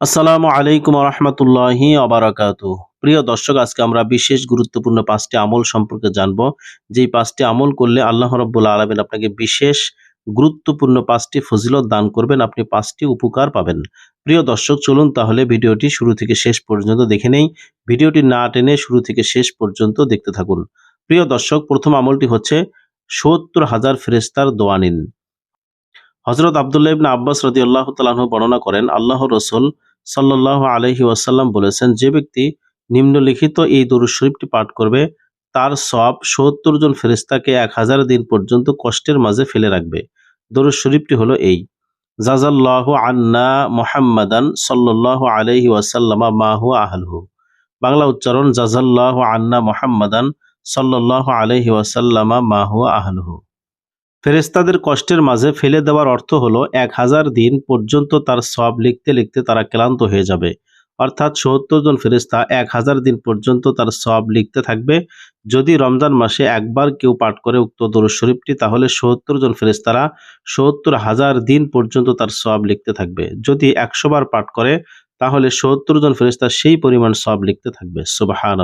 আসসালামু আলাইকুম রহমতুল্লাহি অবরাকাত প্রিয় দর্শক, আজকে আমরা বিশেষ গুরুত্বপূর্ণ পাঁচটি আমল সম্পর্কে জানব। যেই পাঁচটি আমল করলে আল্লাহ রব্বুল আলমিন আপনাকে বিশেষ গুরুত্বপূর্ণ পাঁচটি ফজিলত দান করবেন, আপনি পাঁচটি উপকার পাবেন। প্রিয় দর্শক, চলুন তাহলে ভিডিওটি শুরু থেকে শেষ পর্যন্ত দেখে নেই। ভিডিওটি না টেনে শুরু থেকে শেষ পর্যন্ত দেখতে থাকুন। প্রিয় দর্শক, প্রথম আমলটি হচ্ছে সত্তর হাজার ফেরেস্তার দোয়া নিন। হজরত আবদুল্লাহ ইবনা আব্বাস রদি আল্লাহ তালাহ বর্ণনা করেন আল্লাহ রসুল সাল্লাহ আলহি ওয়াসাল্লাম বলেছেন, যে ব্যক্তি নিম্নলিখিত এই দরুদ শরীফটি পাঠ করবে, তার সব সত্তর জন ফেরেস্তাকে এক হাজার দিন পর্যন্ত কষ্টের মাঝে ফেলে রাখবে। দরুদ শরীফটি হলো এই জাজাল্লাহ আন্না মোহাম্মদান সাল্লাহ আলহি ওয়াসাল্লামা মাহু আহলহু। বাংলা উচ্চারণ জাজাল্লাহ আন্না মোহাম্মদান সাল্লাহ আলহি ওয়াসাল্লামা মাহু আহলহু। ফেরেস্তাদের কষ্টের মাঝে ফেলে দেওয়ার অর্থ হলো, এক হাজার দিন পর্যন্ত তার সব লিখতে লিখতে তারা ক্লান্ত হয়ে যাবে। অর্থাৎ সত্তর জন ফেরেস্তা এক হাজার দিন পর্যন্ত তার সব লিখতে থাকবে। যদি রমজান মাসে একবার কেউ পাঠ করে উক্ত দরুদ শরীফটি, তাহলে সত্তর জন ফেরেস্তারা সত্তর হাজার দিন পর্যন্ত তার সব লিখতে থাকবে। যদি একশো বার পাঠ করে, তাহলে সত্তর জন ফেরেস্তা সেই পরিমাণ সব লিখতে থাকবে। সুবাহান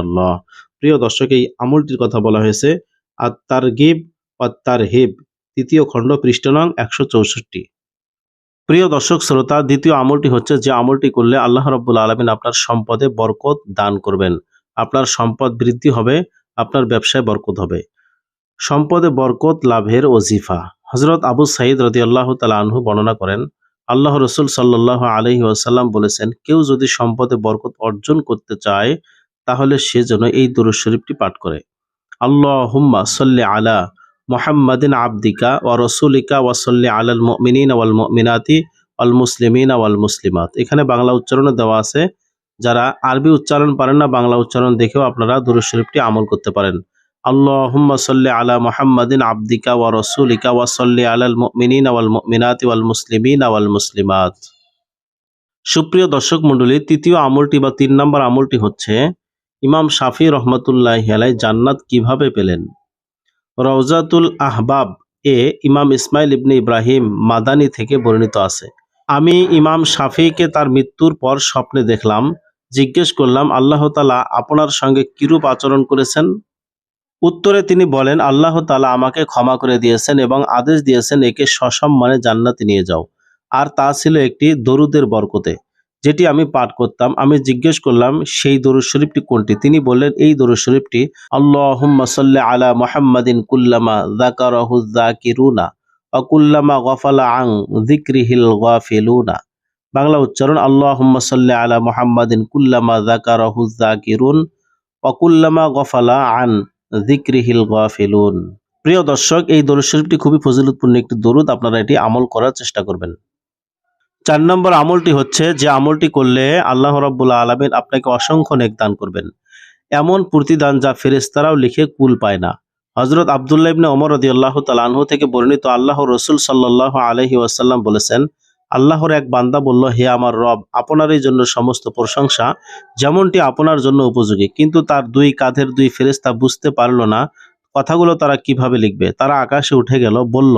প্রিয় দর্শক, এই আমলটির কথা বলা হয়েছে আর তার গিব তার হেব তৃতীয় খণ্ড পৃষ্ঠ নং একশো চৌষট্টি। প্রিয় দর্শক, শ্রোতা, দ্বিতীয় আমলটি হচ্ছে যে আমলটি করলে আল্লাহ রব্বুল আলমিন আপনার সম্পদে বরকত দান করবেন। আপনার সম্পদ বৃদ্ধি হবে, আপনার ব্যবসায় বরকত হবে। সম্পদে বরকত লাভের ওজিফা। হজরত আবু সাইদ রদি আল্লাহ আনহু বর্ণনা করেন, আল্লাহ রসুল সাল্লাহ আলহি আসাল্লাম বলেছেন, কেউ যদি সম্পদে বরকত অর্জন করতে চায়, তাহলে সে যেন এই দরুদ শরীফটি পাঠ করে। আল্লাহ হুম্মা সাল্লি আলা মোহাম্মদিন আবদিকা ও রসুলিকা ওয়াসল্লি আলাল মিনীন ওয়াল মিনাতি ওয়াল মুসলিমিন ওয়াল মুসলিমাত। এখানে বাংলা উচ্চারণে দেওয়া আছে, যারা আরবি উচ্চারণ পারেন না, বাংলা উচ্চারণ দেখেও আপনারা দুরুদ শরীফটি আমল করতে পারেন। আল্লাহুম্মা সাল্লি আলা মুহাম্মাদিন আবদিকা ওয়া রাসূলিকা ওয়া সাল্লি আলাল মুমিনিনা ওয়াল মুমিনাতি ওয়াল মুসলিমিনা ওয়াল মুসলিমাত। সুপ্রিয় দর্শক মণ্ডলী, তৃতীয় আমলটি বা তিন নম্বর আমলটি হচ্ছে, ইমাম শাফি রহমতুল্লাহ আলাই জান্নাত কীভাবে পেলেন? রওজাতুল আহবাব এ ইমাম ইসমাইল ইবনে ইব্রাহিম মাদানি থেকে বর্ণিত আছে। আমি ইমাম শাফিকে তার মৃত্যুর পর স্বপ্নে দেখলাম, জিজ্ঞেস করলাম, আল্লাহ তালা আপনার সঙ্গে কিরূপ আচরণ করেছেন? উত্তরে তিনি বলেন, আল্লাহ তালা আমাকে ক্ষমা করে দিয়েছেন এবং আদেশ দিয়েছেন, একে সসম্মানে জান্নাতে নিয়ে যাও। আর তা ছিল একটি দরুদের বরকতে। যেটি আমি পাঠ করতাম, আমি জিজ্ঞেস করলাম, সেই দরুদ শরীফটি কোনটি? তিনি বললেন, এই দরুদ শরীফটি, আল্লাহুম্মা সাল্লি আলা মুহাম্মাদিন কুল্লামা যাকারাহু যাকিরুনা ওয়া কুল্লামা গাফালা আন যিকরিহিল গাফিলুনা। বাংলা উচ্চারণ, আল্লাহুম্মা সাল্লি আলা মুহাম্মাদিন কুল্লামা যাকারাহু যাকিরুন ওয়া কুল্লামা গাফালা আন যিকরিহিল গাফিলুন। প্রিয় দর্শক, এই দরুদ শরীফটি খুবই ফজিলতপূর্ণ একটি দরুদ, আপনারা এটি আমল করার চেষ্টা করবেন। চার নম্বর আমলটি হচ্ছে যে আমলটি করলে আল্লাহ রব্বুল্লা আলমিন আপনাকে অসংখ্য নেক দান করবেন। এমন প্রতিদান যা ফেরেস্তারাও লিখে কুল পায় না। হজরত আবদুল্লাহ ইবনে ওমর রদি আল্লাহ তালাহ থেকে বর্ণিত আল্লাহ রসুল সাল্লাহ আলহি ওয়াসাল্লাম বলেছেন, আল্লাহর এক বান্দা বলল, হে আমার রব, আপনারই জন্য সমস্ত প্রশংসা যেমনটি আপনার জন্য উপযোগী। কিন্তু তার দুই কাঁধের দুই ফেরেস্তা বুঝতে পারল না, কথাগুলো তারা কীভাবে লিখবে। তারা আকাশে উঠে গেল, বলল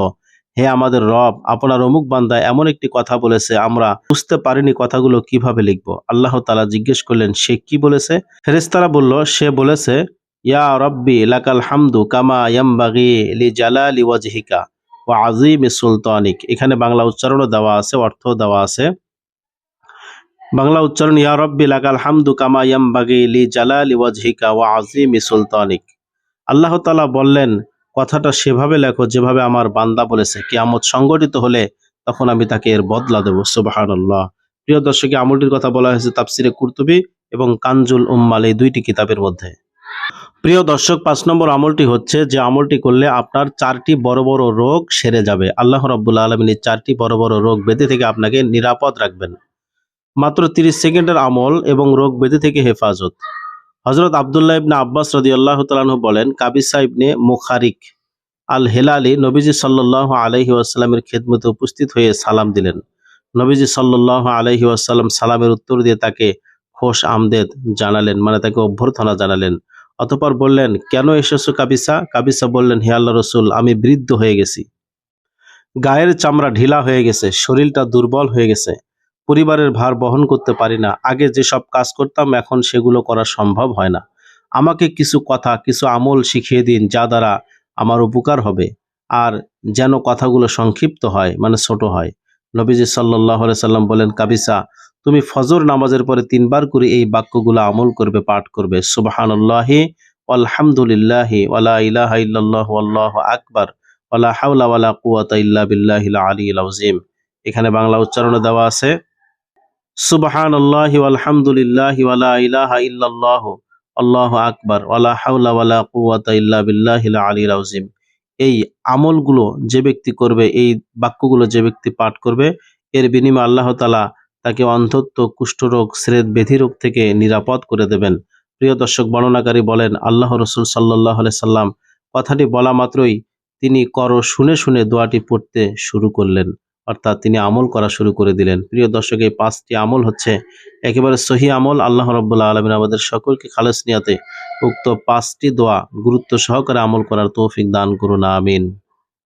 হে আমাদের রব, আপনার অমুক বান্দা এমন একটি কথা বলেছে, আমরা বুঝতে পারিনি কথাগুলো কীভাবে লিখব। আল্লাহ তালা জিজ্ঞেস করলেন, সে কি বলেছে? ফেরেস্তারা বলল, সে বলেছে, ইয়া রব্বি লাকাল হামদু কামা ইয়ামবাগি লি জালালি ওয়াজহিকা ও আজিম সুলতানিক। এখানে বাংলা উচ্চারণও দেওয়া আছে অর্থ দেওয়া আছে। বাংলা উচ্চারণ, ইয়া রব্বি লাকাল হামদু কামা ইয়ামবাগি লি জালালি ওয়াজহিকা ও আজিম সুলতানিক। আল্লাহ তালা বললেন কথাটা সেভাবে লেখো যেভাবে আমার বান্দা বলেছে, কিয়ামত সংগঠিত হলে তখন আমি তাকে এর বদলা দেবো সুবাহান আল্লাহ প্রিয় দর্শকে আমলটির কথা বলা হয়েছে তাফসিরে কুর্তুবি এবং কানজুল উম্মাল, এই দুইটি কিতাবের মধ্যে। প্রিয় দর্শক, পাঁচ নম্বর আমলটি হচ্ছে যে আমলটি করলে আপনার চারটি বড় বড় রোগ সেরে যাবে। আল্লাহ রব্বুল্লা আলমিনের চারটি বড় বড় রোগ বেঁধে থেকে আপনাকে নিরাপদ রাখবেন। মাত্র তিরিশ সেকেন্ডের আমল এবং রোগ বেঁধে থেকে হেফাজত। হজরত আবদুল্লাহ ইবনে আব্বাস রদি আল্লাহ তালাহু বলেন, কাবিসা ইবনে মুখারিক আল হেলালি নবীজি সাল্লাহ আলহি আসাল্লামের খেদমতে উপস্থিত হয়ে সালাম দিলেন। নবীজি সাল্লাহ আলহি আসাল্লাম সালামের উত্তর দিয়ে তাকে খোশ আমদেদ জানালেন মানে তাকে অভ্যর্থনা জানালেন। অতপর বললেন, কেন এসেছ কাবিসা? কাবিসা বললেন, হে আল্লাহ রসুল, আমি বৃদ্ধ হয়ে গেছি। গায়ের চামড়া ঢিলা হয়ে গেছে, শরীরটা দুর্বল হয়ে গেছে। পরিবারের ভার বহন করতে পারি না। আগে যেসব কাজ করতাম, এখন সেগুলো করা সম্ভব হয় না। আমাকে কিছু কথা, কিছু আমল শিখিয়ে দিন, যা দ্বারা আমার উপকার হবে। আর যেন কথাগুলো সংক্ষিপ্ত হয় মানে ছোট হয়। নবীজি সাল্লাহ সাল্লাম বলেন, কাবিসা, তুমি ফজর নামাজের পরে তিনবার করে এই বাক্যগুলো আমল করবে, পাঠ করবে। সুবাহান্লাহি আলহামদুলিল্লাহি ওয়ালা ইলাহা আল্লাহু আকবার ওয়ালা হাওলা ওয়ালা আলিয়্যিল আযীম। এখানে বাংলা উচ্চারণে দেওয়া আছে সুবহানাল্লাহি ওয়ালহামদুলিল্লাহি ওয়ালা ইলাহা ইল্লাল্লাহু, আল্লাহু আকবার ওয়ালা হাওলা ওয়ালা কুওয়াতা ইল্লা বিল্লাহিল আলিয়্যিল আযীম। এই আমলগুলো যে ব্যক্তি করবে, এই বাক্যগুলো যে ব্যক্তি পাঠ করবে, এর বিনিময়ে আল্লাহ তাআলা তাকে অন্ধত্ব, কুষ্ঠরোগ শ্রেদ রোগ থেকে নিরাপদ করে দেবেন। প্রিয় দর্শক, বর্ণনাকারী বলেন, আল্লাহ রসুল সাল্লাহ সাল্লাম কথাটি বলা মাত্রই তিনি কর শুনে শুনে দোয়াটি পড়তে শুরু করলেন। অর্থাৎ তিনি আমল করা শুরু করে দিলেন। প্রিয় দর্শক, এই পাঁচটি আমল হচ্ছে একেবারে সহি আমল। আল্লাহ রব্বুল্লাহ আলমিন আমাদের সকলকে খালেস নিয়াতে উক্ত পাঁচটি দোয়া গুরুত্ব সহকারে আমল করার তৌফিক দান করুন, আমিন।